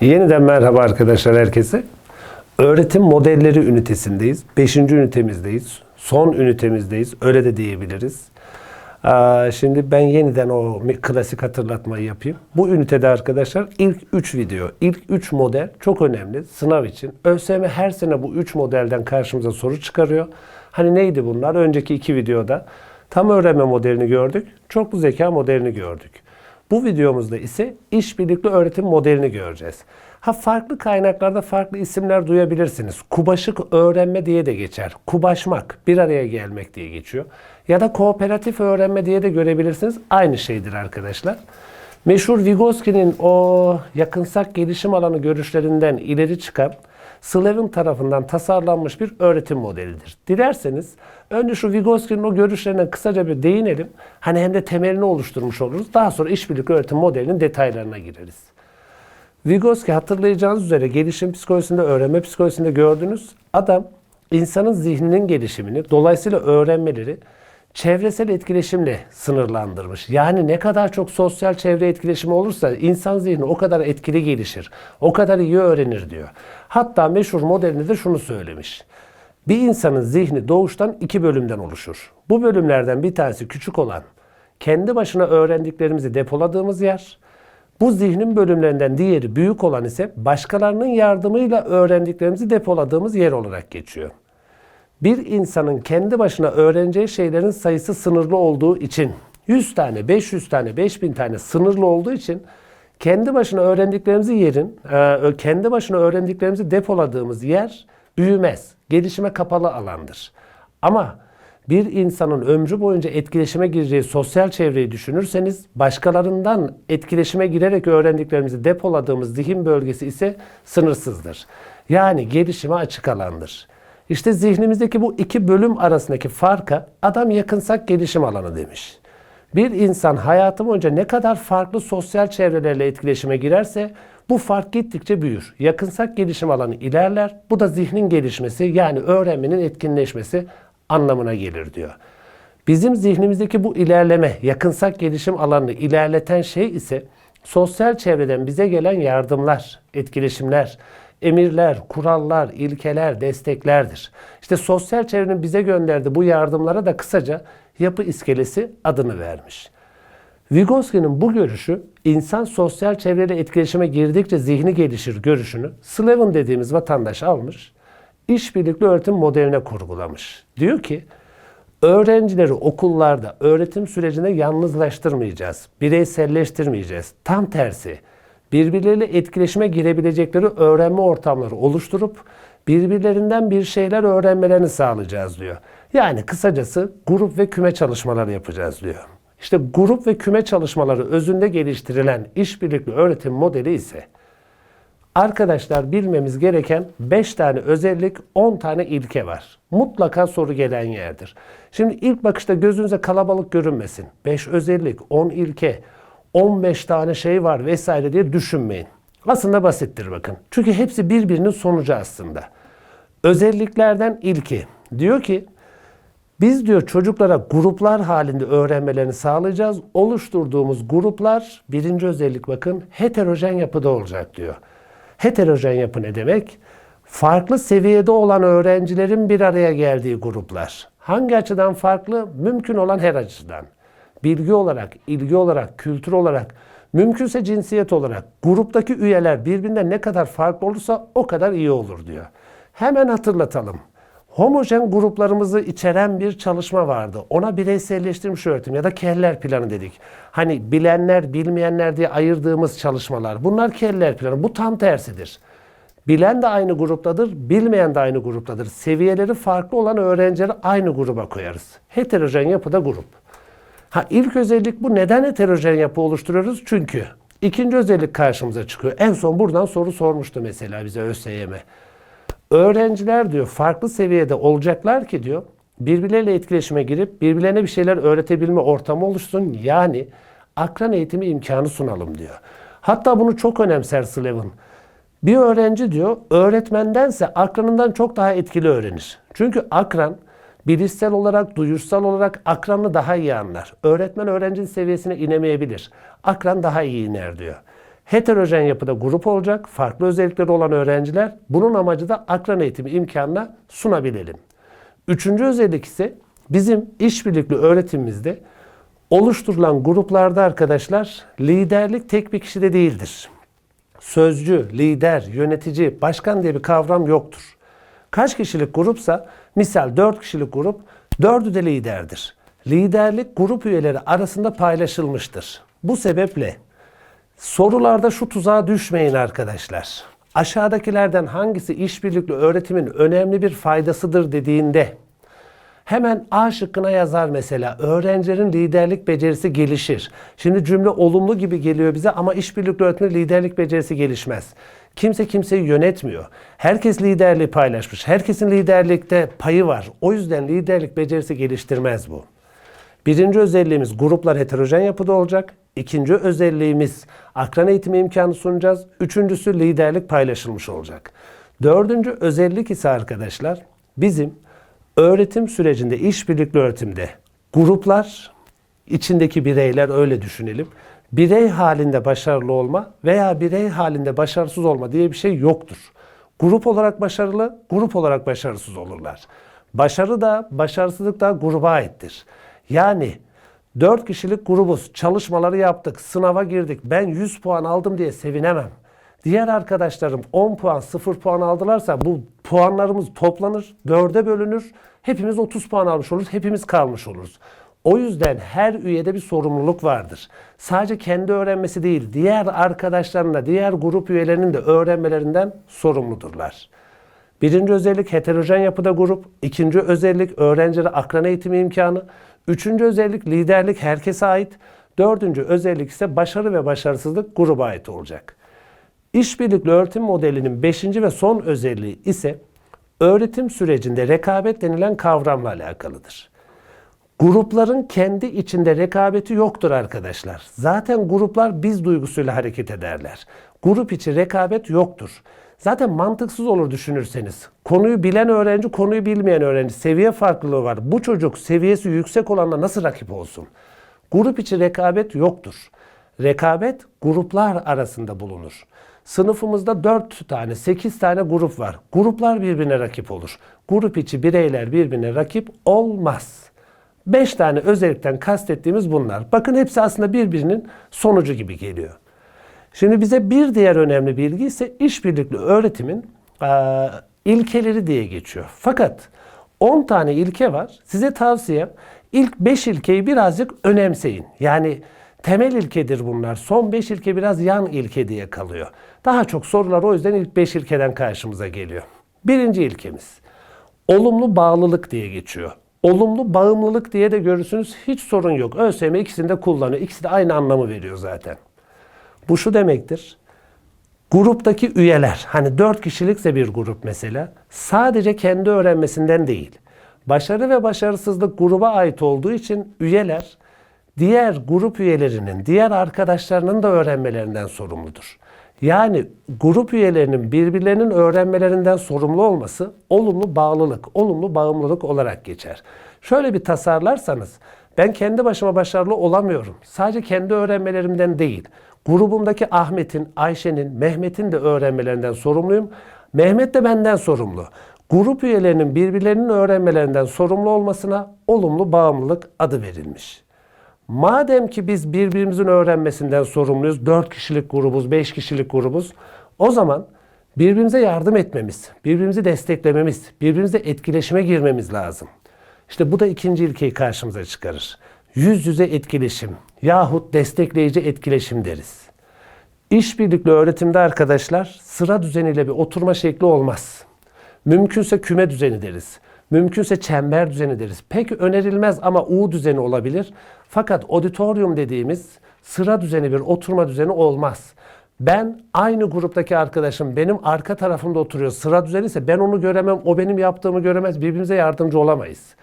Yeniden merhaba arkadaşlar herkese. Öğretim modelleri ünitesindeyiz. Beşinci ünitemizdeyiz. Son ünitemizdeyiz. Öyle de diyebiliriz. Şimdi ben yeniden o klasik hatırlatmayı yapayım. Bu ünitede arkadaşlar ilk 3 video, ilk 3 model çok önemli sınav için. ÖSYM her sene bu 3 modelden karşımıza soru çıkarıyor. Hani neydi bunlar? Önceki iki videoda tam öğrenme modelini gördük. Çoklu zeka modelini gördük. Bu videomuzda ise işbirlikli öğretim modelini göreceğiz. Ha farklı kaynaklarda farklı isimler duyabilirsiniz. Kubaşık öğrenme diye de geçer. Kubaşmak, bir araya gelmek diye geçiyor. Ya da kooperatif öğrenme diye de görebilirsiniz. Aynı şeydir arkadaşlar. Meşhur Vygotsky'nin o yakınsak gelişim alanı görüşlerinden ileri çıkan Slavin tarafından tasarlanmış bir öğretim modelidir. Dilerseniz önce şu Vygotsky'nin o görüşlerine kısaca bir değinelim. Hani hem de temelini oluşturmuş oluruz. Daha sonra işbirlikli öğretim modelinin detaylarına gireriz. Vygotsky hatırlayacağınız üzere gelişim psikolojisinde, öğrenme psikolojisinde gördünüz. Adam insanın zihninin gelişimini, dolayısıyla öğrenmeleri çevresel etkileşimle sınırlandırmış. Yani ne kadar çok sosyal çevre etkileşimi olursa insan zihni o kadar etkili gelişir, o kadar iyi öğrenir diyor. Hatta meşhur modelinde de şunu söylemiş. Bir insanın zihni doğuştan iki bölümden oluşur. Bu bölümlerden bir tanesi küçük olan, kendi başına öğrendiklerimizi depoladığımız yer, bu zihnin bölümlerinden diğeri büyük olan ise başkalarının yardımıyla öğrendiklerimizi depoladığımız yer olarak geçiyor. Bir insanın kendi başına öğreneceği şeylerin sayısı sınırlı olduğu için 100 tane, 500 tane, 5000 tane sınırlı olduğu için kendi başına öğrendiklerimizi yerin, e, kendi başına öğrendiklerimizi depoladığımız yer büyümez. Gelişime kapalı alandır. Ama bir insanın ömrü boyunca etkileşime gireceği sosyal çevreyi düşünürseniz başkalarından etkileşime girerek öğrendiklerimizi depoladığımız zihin bölgesi ise sınırsızdır. Yani gelişime açık alandır. İşte zihnimizdeki bu iki bölüm arasındaki farka adam yakınsak gelişim alanı demiş. Bir insan hayatı boyunca ne kadar farklı sosyal çevrelerle etkileşime girerse bu fark gittikçe büyür. Yakınsak gelişim alanı ilerler. Bu da zihnin gelişmesi yani öğrenmenin etkinleşmesi anlamına gelir diyor. Bizim zihnimizdeki bu ilerleme, yakınsak gelişim alanını ilerleten şey ise sosyal çevreden bize gelen yardımlar, etkileşimler, emirler, kurallar, ilkeler, desteklerdir. İşte sosyal çevrenin bize gönderdiği bu yardımlara da kısaca yapı iskelesi adını vermiş. Vygotsky'nin bu görüşü insan sosyal çevreyle etkileşime girdikçe zihni gelişir görüşünü Slavin dediğimiz vatandaş almış, işbirlikli öğretim modeline kurgulamış. Diyor ki öğrencileri okullarda öğretim sürecinde yalnızlaştırmayacağız, bireyselleştirmeyeceğiz. Tam tersi birbirleriyle etkileşime girebilecekleri öğrenme ortamları oluşturup birbirlerinden bir şeyler öğrenmelerini sağlayacağız diyor. Yani kısacası grup ve küme çalışmaları yapacağız diyor. İşte grup ve küme çalışmaları özünde geliştirilen işbirlikli öğretim modeli ise arkadaşlar bilmemiz gereken 5 tane özellik, 10 tane ilke var. Mutlaka soru gelen yerdir. Şimdi ilk bakışta gözünüze kalabalık görünmesin. 5 özellik, 10 ilke, 15 tane şey var vesaire diye düşünmeyin. Aslında basittir bakın. Çünkü hepsi birbirinin sonucu aslında. Özelliklerden ilki. Diyor ki biz diyor çocuklara gruplar halinde öğrenmelerini sağlayacağız. Oluşturduğumuz gruplar birinci özellik bakın heterojen yapıda olacak diyor. Heterojen yapı ne demek? Farklı seviyede olan öğrencilerin bir araya geldiği gruplar. Hangi açıdan farklı? Mümkün olan her açıdan. Bilgi olarak, ilgi olarak, kültür olarak, mümkünse cinsiyet olarak gruptaki üyeler birbirinden ne kadar farklı olursa o kadar iyi olur diyor. Hemen hatırlatalım homojen gruplarımızı içeren bir çalışma vardı. Ona bireyselleştirilmiş öğretim ya da keller planı dedik. Hani bilenler, bilmeyenler diye ayırdığımız çalışmalar. Bunlar keller planı. Bu tam tersidir. Bilen de aynı gruptadır, bilmeyen de aynı gruptadır. Seviyeleri farklı olan öğrencileri aynı gruba koyarız. Heterojen yapıda grup. Ha ilk özellik bu. Neden heterojen yapı oluşturuyoruz? Çünkü ikinci özellik karşımıza çıkıyor. En son buradan soru sormuştu mesela bize ÖSYM. Öğrenciler diyor farklı seviyede olacaklar ki diyor birbirleriyle etkileşime girip birbirlerine bir şeyler öğretebilme ortamı oluşsun. Yani akran eğitimi imkanı sunalım diyor. Hatta bunu çok önemser Slavin. Bir öğrenci diyor öğretmendense akranından çok daha etkili öğrenir. Çünkü akran bilişsel olarak, duyuşsal olarak akranı daha iyi anlar. Öğretmen öğrencinin seviyesine inemeyebilir. Akran daha iyi iner diyor. Heterojen yapıda grup olacak, farklı özellikleri olan öğrenciler. Bunun amacı da akran eğitimi imkanına sunabilelim. Üçüncü özellik ise bizim işbirlikli öğretimimizde oluşturulan gruplarda arkadaşlar liderlik tek bir kişide değildir. Sözcü, lider, yönetici, başkan diye bir kavram yoktur. Kaç kişilik grupsa misal 4 kişilik grup 4'ü de liderdir. Liderlik grup üyeleri arasında paylaşılmıştır. Bu sebeple sorularda şu tuzağa düşmeyin arkadaşlar. Aşağıdakilerden hangisi işbirlikli öğretimin önemli bir faydasıdır dediğinde Hemen A şıkkına yazar mesela. Öğrencilerin liderlik becerisi gelişir. Şimdi cümle olumlu gibi geliyor bize ama işbirlikli öğretmenin liderlik becerisi gelişmez. Kimse kimseyi yönetmiyor. Herkes liderliği paylaşmış. Herkesin liderlikte payı var. O yüzden liderlik becerisi geliştirmez bu. Birinci özelliğimiz gruplar heterojen yapıda olacak. İkinci özelliğimiz akran eğitimi imkanı sunacağız. Üçüncüsü liderlik paylaşılmış olacak. Dördüncü özellik ise arkadaşlar bizim öğretim sürecinde, işbirlikli öğretimde gruplar, içindeki bireyler öyle düşünelim. Birey halinde başarılı olma veya birey halinde başarısız olma diye bir şey yoktur. Grup olarak başarılı, grup olarak başarısız olurlar. Başarı da, başarısızlık da gruba aittir. Yani 4 kişilik grubuz, çalışmaları yaptık, sınava girdik, ben 100 puan aldım diye sevinemem. Diğer arkadaşlarım 10 puan, 0 puan aldılarsa bu puanlarımız toplanır, 4'e bölünür. Hepimiz 30 puan almış oluruz, hepimiz kalmış oluruz. O yüzden her üyede bir sorumluluk vardır. Sadece kendi öğrenmesi değil, diğer arkadaşlarının da, diğer grup üyelerinin de öğrenmelerinden sorumludurlar. Birinci özellik heterojen yapıda grup. ikinci özellik öğrencilere akran eğitimi imkanı. Üçüncü özellik liderlik herkese ait. Dördüncü özellik ise başarı ve başarısızlık gruba ait olacak. İşbirlikli öğretim modelinin beşinci ve son özelliği ise öğretim sürecinde rekabet denilen kavramla alakalıdır. Grupların kendi içinde rekabeti yoktur arkadaşlar. Zaten gruplar biz duygusuyla hareket ederler. Grup içi rekabet yoktur. Zaten mantıksız olur düşünürseniz. Konuyu bilen öğrenci, konuyu bilmeyen öğrenci. Seviye farklılığı var. Bu çocuk seviyesi yüksek olanla nasıl rakip olsun? Grup içi rekabet yoktur. Rekabet gruplar arasında bulunur. Sınıfımızda 4 tane, 8 tane grup var. Gruplar birbirine rakip olur. Grup içi bireyler birbirine rakip olmaz. 5 tane özellikten kastettiğimiz bunlar. Bakın hepsi aslında birbirinin sonucu gibi geliyor. Şimdi bize bir diğer önemli bilgi ise işbirlikli öğretimin e, ilkeleri diye geçiyor. Fakat 10 tane ilke var. Size tavsiyem ilk 5 ilkeyi birazcık önemseyin. Yani temel ilkedir bunlar. Son 5 ilke biraz yan ilke diye kalıyor. Daha çok sorular o yüzden ilk 5 ilkeden karşımıza geliyor. Birinci ilkemiz olumlu bağlılık diye geçiyor. Olumlu bağımlılık diye de görürsünüz hiç sorun yok. ÖSYM ikisini de kullanıyor. İkisi de aynı anlamı veriyor zaten. Bu şu demektir. Gruptaki üyeler, hani 4 kişilikse bir grup mesela, sadece kendi öğrenmesinden değil, başarı ve başarısızlık gruba ait olduğu için üyeler diğer grup üyelerinin, diğer arkadaşlarının da öğrenmelerinden sorumludur. Yani grup üyelerinin birbirlerinin öğrenmelerinden sorumlu olması olumlu bağlılık, olumlu bağımlılık olarak geçer. Şöyle bir tasarlarsanız ben kendi başıma başarılı olamıyorum. Sadece kendi öğrenmelerimden değil. Grubumdaki Ahmet'in, Ayşe'nin, Mehmet'in de öğrenmelerinden sorumluyum. Mehmet de benden sorumlu. Grup üyelerinin birbirlerinin öğrenmelerinden sorumlu olmasına olumlu bağımlılık adı verilmiş. Madem ki biz birbirimizin öğrenmesinden sorumluyuz, 4 kişilik grubuz, 5 kişilik grubuz, o zaman birbirimize yardım etmemiz, birbirimizi desteklememiz, birbirimizle etkileşime girmemiz lazım. İşte bu da ikinci ilkeyi karşımıza çıkarır. Yüz yüze etkileşim yahut destekleyici etkileşim deriz. İşbirlikli öğretimde arkadaşlar sıra düzeniyle bir oturma şekli olmaz. Mümkünse küme düzeni deriz. Mümkünse çember düzeni deriz. Pek önerilmez ama U düzeni olabilir. Fakat auditorium dediğimiz sıra düzeni bir oturma düzeni olmaz. Ben aynı gruptaki arkadaşım benim arka tarafımda oturuyor. Sıra düzeni ise ben onu göremem, o benim yaptığımı göremez. Birbirimize yardımcı olamayız.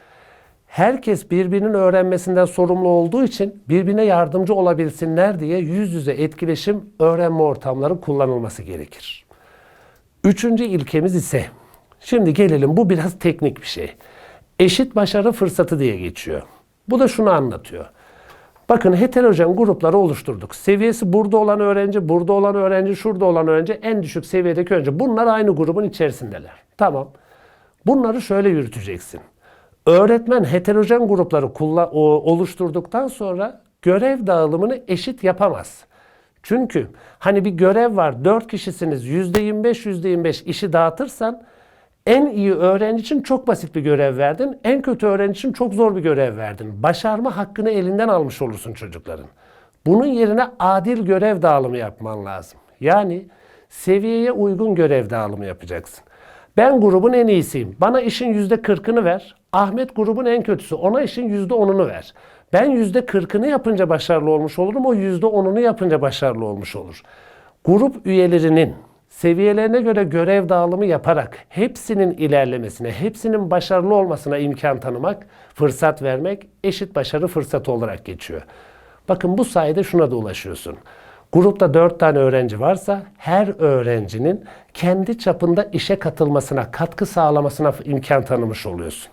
Herkes birbirinin öğrenmesinden sorumlu olduğu için birbirine yardımcı olabilsinler diye yüz yüze etkileşim öğrenme ortamları kullanılması gerekir. Üçüncü ilkemiz ise, şimdi gelelim bu biraz teknik bir şey. Eşit başarı fırsatı diye geçiyor. Bu da şunu anlatıyor. Bakın heterojen grupları oluşturduk. Seviyesi burada olan öğrenci, burada olan öğrenci, şurada olan öğrenci, en düşük seviyedeki öğrenci. Bunlar aynı grubun içerisindeler. Tamam. Bunları şöyle yürüteceksin. Öğretmen heterojen grupları oluşturduktan sonra görev dağılımını eşit yapamaz. Çünkü hani bir görev var, 4 kişisiniz, %25 %25 işi dağıtırsan en iyi öğrenci için çok basit bir görev verdin, en kötü öğrenci için çok zor bir görev verdin. Başarma hakkını elinden almış olursun çocukların. Bunun yerine adil görev dağılımı yapman lazım. Yani seviyeye uygun görev dağılımı yapacaksın. Ben grubun en iyisiyim. Bana işin yüzde kırkını ver. Ahmet grubun en kötüsü. Ona işin yüzde onunu ver. Ben yüzde kırkını yapınca başarılı olmuş olurum. O yüzde onunu yapınca başarılı olmuş olur. Grup üyelerinin seviyelerine göre görev dağılımı yaparak hepsinin ilerlemesine, hepsinin başarılı olmasına imkan tanımak, fırsat vermek eşit başarı fırsatı olarak geçiyor. Bakın bu sayede şuna da ulaşıyorsun. Grupta 4 tane öğrenci varsa her öğrencinin kendi çapında işe katılmasına, katkı sağlamasına imkan tanımış oluyorsun.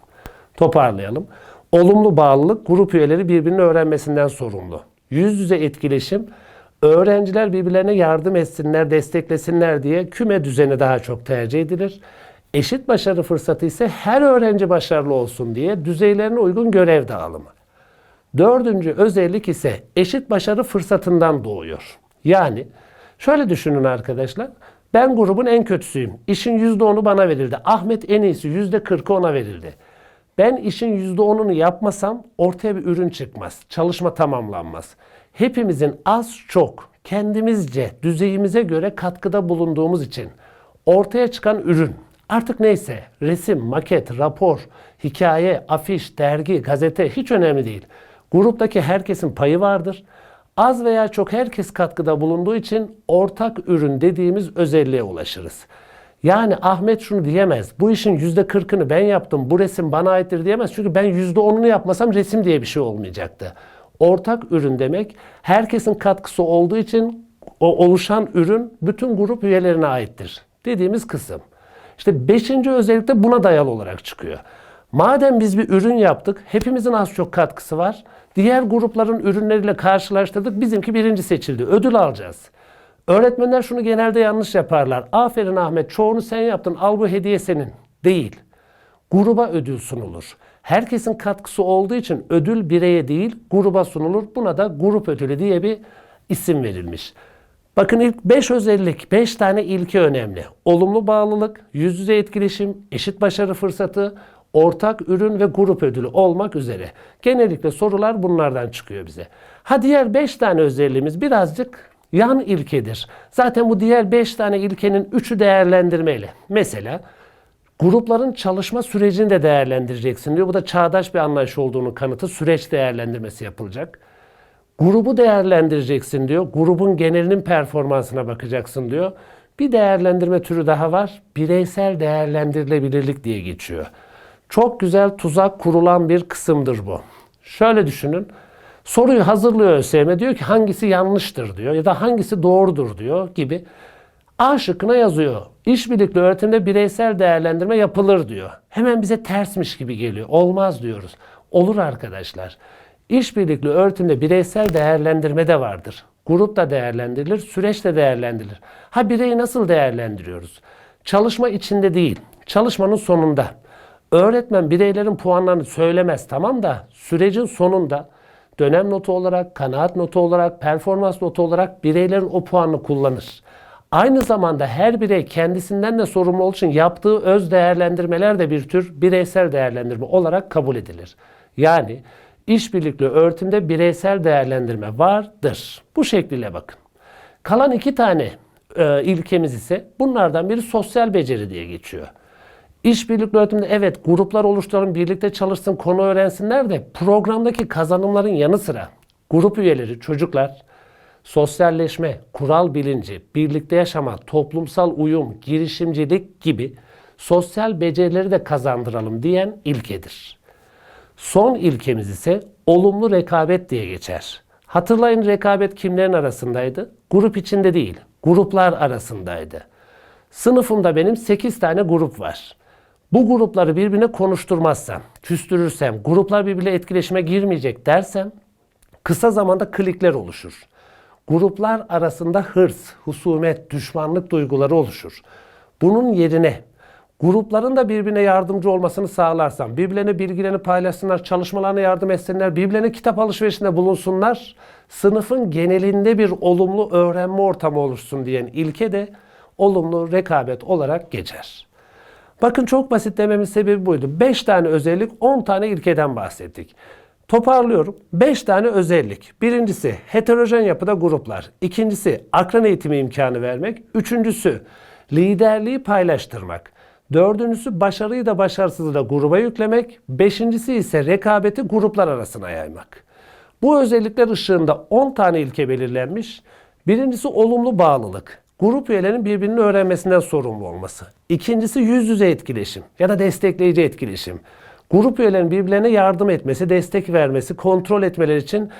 Toparlayalım. Olumlu bağlılık grup üyeleri birbirini öğrenmesinden sorumlu. Yüz yüze etkileşim öğrenciler birbirlerine yardım etsinler, desteklesinler diye küme düzeni daha çok tercih edilir. Eşit başarı fırsatı ise her öğrenci başarılı olsun diye düzeylerine uygun görev dağılımı. Dördüncü özellik ise eşit başarı fırsatından doğuyor. Yani şöyle düşünün arkadaşlar. Ben grubun en kötüsüyüm. İşin %10'u bana verildi. Ahmet en iyisi %40'ı ona verildi. Ben işin %10'unu yapmasam ortaya bir ürün çıkmaz. Çalışma tamamlanmaz. Hepimizin az çok kendimizce düzeyimize göre katkıda bulunduğumuz için ortaya çıkan ürün artık neyse resim, maket, rapor, hikaye, afiş, dergi, gazete hiç önemli değil. Gruptaki herkesin payı vardır. Az veya çok herkes katkıda bulunduğu için ortak ürün dediğimiz özelliğe ulaşırız. Yani Ahmet şunu diyemez. Bu işin yüzde kırkını ben yaptım. Bu resim bana aittir diyemez. Çünkü ben yüzde onunu yapmasam resim diye bir şey olmayacaktı. Ortak ürün demek herkesin katkısı olduğu için o oluşan ürün bütün grup üyelerine aittir. Dediğimiz kısım. İşte beşinci özellik de buna dayalı olarak çıkıyor. Madem biz bir ürün yaptık, hepimizin az çok katkısı var. Diğer grupların ürünleriyle karşılaştırdık, bizimki birinci seçildi. Ödül alacağız. Öğretmenler şunu genelde yanlış yaparlar. Aferin Ahmet, çoğunu sen yaptın, al bu hediye senin. Değil. Gruba ödül sunulur. Herkesin katkısı olduğu için ödül bireye değil, gruba sunulur. Buna da grup ödülü diye bir isim verilmiş. Bakın ilk 5 özellik, 5 tane ilki önemli. Olumlu bağlılık, yüz yüze etkileşim, eşit başarı fırsatı, ortak ürün ve grup ödülü olmak üzere. Genellikle sorular bunlardan çıkıyor bize. Ha diğer 5 tane özelliğimiz birazcık yan ilkedir. Zaten bu diğer 5 tane ilkenin 3'ü değerlendirmeli. Mesela grupların çalışma sürecini de değerlendireceksin diyor. Bu da çağdaş bir anlayış olduğunu kanıtı süreç değerlendirmesi yapılacak. Grubu değerlendireceksin diyor. Grubun genelinin performansına bakacaksın diyor. Bir değerlendirme türü daha var. Bireysel değerlendirilebilirlik diye geçiyor. Çok güzel tuzak kurulan bir kısımdır bu. Şöyle düşünün. Soruyu hazırlıyor ÖSYM diyor ki hangisi yanlıştır diyor ya da hangisi doğrudur diyor gibi. A şıkkına yazıyor. İşbirlikli öğretimde bireysel değerlendirme yapılır diyor. Hemen bize tersmiş gibi geliyor. Olmaz diyoruz. Olur arkadaşlar. İşbirlikli öğretimde bireysel değerlendirme de vardır. Grup da değerlendirilir, süreç de değerlendirilir. Ha bireyi nasıl değerlendiriyoruz? Çalışma içinde değil, çalışmanın sonunda. Öğretmen bireylerin puanlarını söylemez tamam da sürecin sonunda dönem notu olarak, kanaat notu olarak, performans notu olarak bireylerin o puanını kullanır. Aynı zamanda her birey kendisinden de sorumlu olduğu için yaptığı öz değerlendirmeler de bir tür bireysel değerlendirme olarak kabul edilir. Yani işbirlikli öğretimde bireysel değerlendirme vardır. Bu şekliyle bakın. Kalan iki tane e, ilkemiz ise bunlardan biri sosyal beceri diye geçiyor. İşbirlikli öğretimde evet gruplar oluşturalım, birlikte çalışsın, konu öğrensinler de programdaki kazanımların yanı sıra grup üyeleri, çocuklar sosyalleşme, kural bilinci, birlikte yaşama, toplumsal uyum, girişimcilik gibi sosyal becerileri de kazandıralım diyen ilkedir. Son ilkemiz ise olumlu rekabet diye geçer. Hatırlayın rekabet kimlerin arasındaydı? Grup içinde değil, gruplar arasındaydı. Sınıfımda benim 8 tane grup var. Bu grupları birbirine konuşturmazsam, küstürürsem, gruplar birbirle etkileşime girmeyecek dersem Kısa zamanda klikler oluşur. Gruplar arasında hırs, husumet, düşmanlık duyguları oluşur. Bunun yerine grupların da birbirine yardımcı olmasını sağlarsan, birbirlerine bilgilerini paylaşsınlar, çalışmalarına yardım etsinler, birbirlerine kitap alışverişinde bulunsunlar, sınıfın genelinde bir olumlu öğrenme ortamı oluşsun diyen ilke de olumlu rekabet olarak geçer. Bakın çok basit dememin sebebi buydu. 5 tane özellik, 10 tane ilkeden bahsettik. Toparlıyorum. 5 tane özellik. Birincisi heterojen yapıda gruplar. İkincisi akran eğitimi imkanı vermek. Üçüncüsü liderliği paylaştırmak. Dördüncüsü başarıyı da başarısızlığı da gruba yüklemek. Beşincisi ise rekabeti gruplar arasına yaymak. Bu özellikler ışığında 10 tane ilke belirlenmiş. Birincisi olumlu bağlılık. Grup üyelerinin birbirinin öğrenmesinden sorumlu olması. İkincisi yüz yüze etkileşim ya da destekleyici etkileşim. Grup üyelerinin birbirlerine yardım etmesi, destek vermesi, kontrol etmeleri için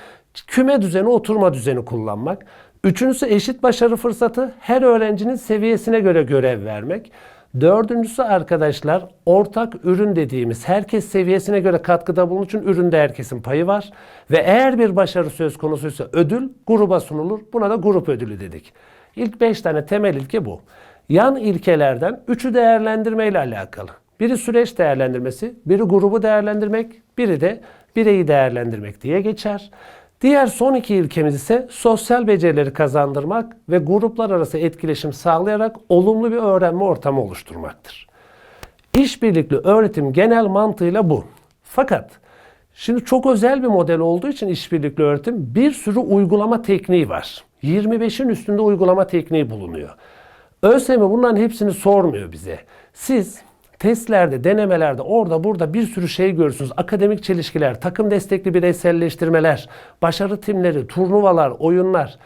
küme düzeni, oturma düzeni kullanmak. Üçüncüsü eşit başarı fırsatı. Her öğrencinin seviyesine göre görev vermek. Dördüncüsü arkadaşlar ortak ürün dediğimiz herkes seviyesine göre katkıda bulunduğu için üründe herkesin payı var. Ve eğer bir başarı söz konusuysa ödül gruba sunulur. Buna da grup ödülü dedik. İlk 5 tane temel ilke bu. Yan ilkelerden 3'ü değerlendirme ile alakalı. Biri süreç değerlendirmesi, biri grubu değerlendirmek, biri de bireyi değerlendirmek diye geçer. Diğer son iki ilkemiz ise sosyal becerileri kazandırmak ve gruplar arası etkileşim sağlayarak olumlu bir öğrenme ortamı oluşturmaktır. İşbirlikli öğretim genel mantığıyla bu. Fakat şimdi çok özel bir model olduğu için işbirlikli öğretim bir sürü uygulama tekniği var. 25'in üstünde uygulama tekniği bulunuyor. ÖSYM bunların hepsini sormuyor bize. Siz testlerde, denemelerde, orada burada bir sürü şey görürsünüz. Akademik çelişkiler, takım destekli bireyselleştirmeler, başarı timleri, turnuvalar, oyunlar.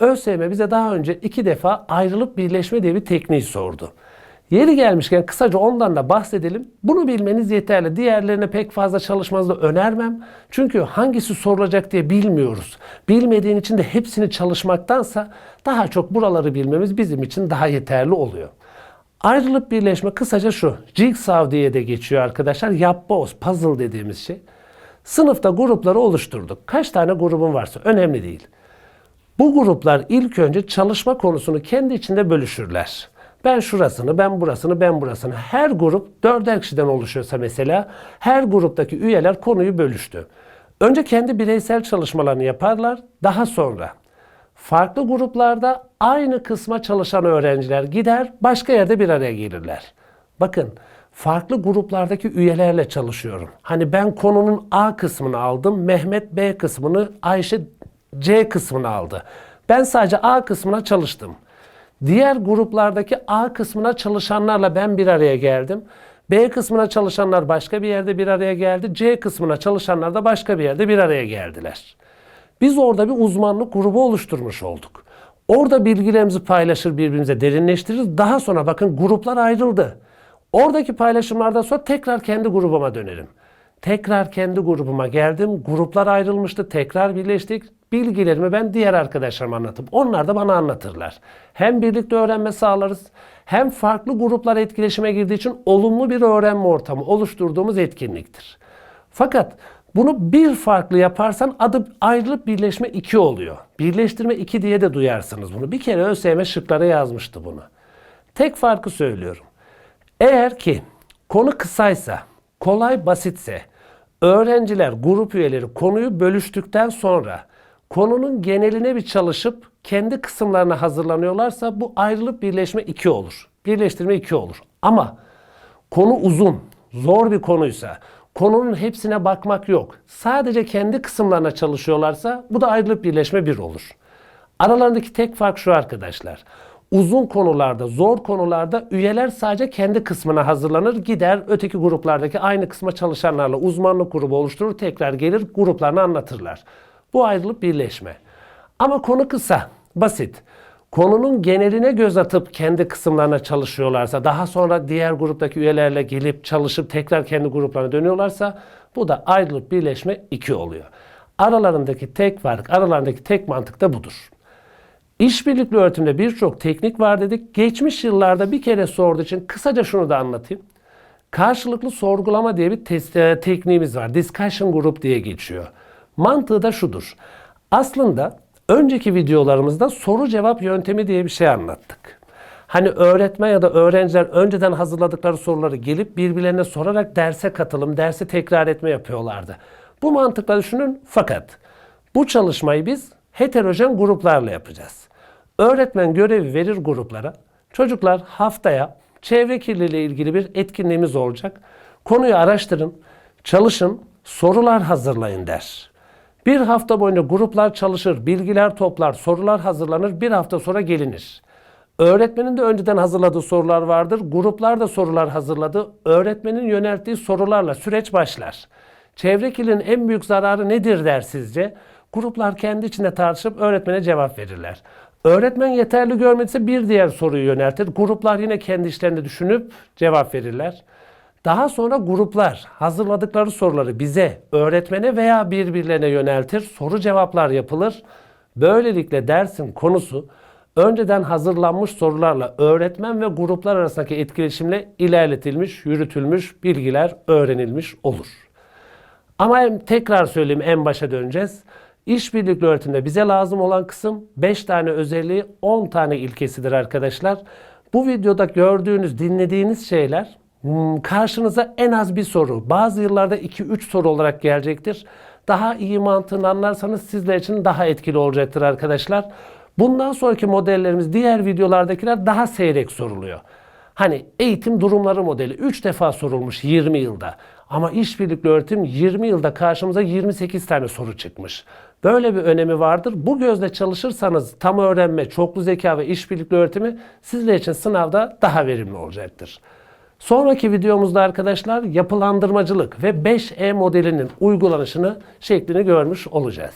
ÖSYM bize daha önce iki defa ayrılıp birleşme diye bir tekniği sordu. Yeri gelmişken kısaca ondan da bahsedelim. Bunu bilmeniz yeterli. Diğerlerine pek fazla çalışmanızı önermem. Çünkü hangisi sorulacak diye bilmiyoruz. Bilmediğin için de hepsini çalışmaktansa daha çok buraları bilmemiz bizim için daha yeterli oluyor. Ayrılıp birleşme kısaca şu. Jigsaw diye de geçiyor arkadaşlar. Yapboz, puzzle dediğimiz şey. Sınıfta grupları oluşturduk. Kaç tane grubun varsa önemli değil. Bu gruplar ilk önce çalışma konusunu kendi içinde bölüşürler. Ben şurasını, ben burasını, ben burasını. Her grup dörder kişiden oluşuyorsa mesela her gruptaki üyeler konuyu bölüştü. Önce kendi bireysel çalışmalarını yaparlar. Daha sonra farklı gruplarda aynı kısma çalışan öğrenciler gider başka yerde bir araya gelirler. Bakın farklı gruplardaki üyelerle çalışıyorum. Hani ben konunun A kısmını aldım, Mehmet B kısmını, Ayşe C kısmını aldı. Ben sadece A kısmına çalıştım. Diğer gruplardaki A kısmına çalışanlarla ben bir araya geldim. B kısmına çalışanlar başka bir yerde bir araya geldi. C kısmına çalışanlar da başka bir yerde bir araya geldiler. Biz orada bir uzmanlık grubu oluşturmuş olduk. Orada bilgilerimizi paylaşır birbirimize derinleştiririz. Daha sonra bakın gruplar ayrıldı. Oradaki paylaşımlardan sonra tekrar kendi grubuma dönerim. Tekrar kendi grubuma geldim. Gruplar ayrılmıştı. Tekrar birleştik. Bilgilerimi ben diğer arkadaşlarıma anlatıp onlar da bana anlatırlar. Hem birlikte öğrenme sağlarız hem farklı gruplar etkileşime girdiği için olumlu bir öğrenme ortamı oluşturduğumuz etkinliktir. Fakat bunu bir farklı yaparsan adı ayrılıp birleşme 2 oluyor. Birleştirme 2 diye de duyarsınız bunu. Bir kere ÖSYM şıklara yazmıştı bunu. Tek farkı söylüyorum. Eğer ki konu kısaysa, kolay basitse, öğrenciler, grup üyeleri konuyu bölüştükten sonra konunun geneline bir çalışıp kendi kısımlarına hazırlanıyorlarsa bu ayrılıp birleşme 2 olur. Birleştirme 2 olur. Ama konu uzun, zor bir konuysa, konunun hepsine bakmak yok. Sadece kendi kısımlarına çalışıyorlarsa bu da ayrılıp birleşme 1 olur. Aralarındaki tek fark şu arkadaşlar. Uzun konularda, zor konularda üyeler sadece kendi kısmına hazırlanır, gider öteki gruplardaki aynı kısma çalışanlarla uzmanlık grubu oluşturur, tekrar gelir gruplarını anlatırlar. Bu ayrılıp birleşme. Ama konu kısa, basit. Konunun geneline göz atıp kendi kısımlarına çalışıyorlarsa, daha sonra diğer gruptaki üyelerle gelip çalışıp tekrar kendi gruplarına dönüyorlarsa bu da ayrılıp birleşme 2 oluyor. Aralarındaki tek fark, aralarındaki tek mantık da budur. İşbirlikli öğretimde birçok teknik var dedik. Geçmiş yıllarda bir kere sorduğu için kısaca şunu da anlatayım. Karşılıklı sorgulama diye bir test, e, tekniğimiz var. Discussion group diye geçiyor. Mantığı da şudur. Aslında önceki videolarımızda soru cevap yöntemi diye bir şey anlattık. Hani öğretmen ya da öğrenciler önceden hazırladıkları soruları gelip birbirlerine sorarak derse katılım, dersi tekrar etme yapıyorlardı. Bu mantıkla düşünün fakat bu çalışmayı biz heterojen gruplarla yapacağız. Öğretmen görevi verir gruplara. Çocuklar haftaya çevre kirliliği ilgili bir etkinliğimiz olacak. Konuyu araştırın, çalışın, sorular hazırlayın der. Bir hafta boyunca gruplar çalışır, bilgiler toplar, sorular hazırlanır, bir hafta sonra gelinir. Öğretmenin de önceden hazırladığı sorular vardır. Gruplar da sorular hazırladı. Öğretmenin yönelttiği sorularla süreç başlar. Çevre kirliliğinin en büyük zararı nedir der sizce? Gruplar kendi içinde tartışıp öğretmene cevap verirler. Öğretmen yeterli görmediyse bir diğer soruyu yöneltir. Gruplar yine kendi işlerini düşünüp cevap verirler. Daha sonra gruplar hazırladıkları soruları bize, öğretmene veya birbirlerine yöneltir. Soru cevaplar yapılır. Böylelikle dersin konusu önceden hazırlanmış sorularla öğretmen ve gruplar arasındaki etkileşimle ilerletilmiş, yürütülmüş, bilgiler öğrenilmiş olur. Ama tekrar söyleyeyim en başa döneceğiz. İşbirlikli öğretimde bize lazım olan kısım 5 tane özelliği 10 tane ilkesidir arkadaşlar. Bu videoda gördüğünüz, dinlediğiniz şeyler karşınıza en az bir soru, bazı yıllarda 2-3 soru olarak gelecektir. Daha iyi mantığını anlarsanız sizler için daha etkili olacaktır arkadaşlar. Bundan sonraki modellerimiz diğer videolardakiler daha seyrek soruluyor. Hani eğitim durumları modeli 3 defa sorulmuş 20 yılda. Ama işbirlikli öğretim 20 yılda karşımıza 28 tane soru çıkmış. Böyle bir önemi vardır. Bu gözle çalışırsanız tam öğrenme, çoklu zeka ve işbirlikli öğretimi sizler için sınavda daha verimli olacaktır. Sonraki videomuzda arkadaşlar yapılandırmacılık ve 5E modelinin uygulanışını şeklini görmüş olacağız.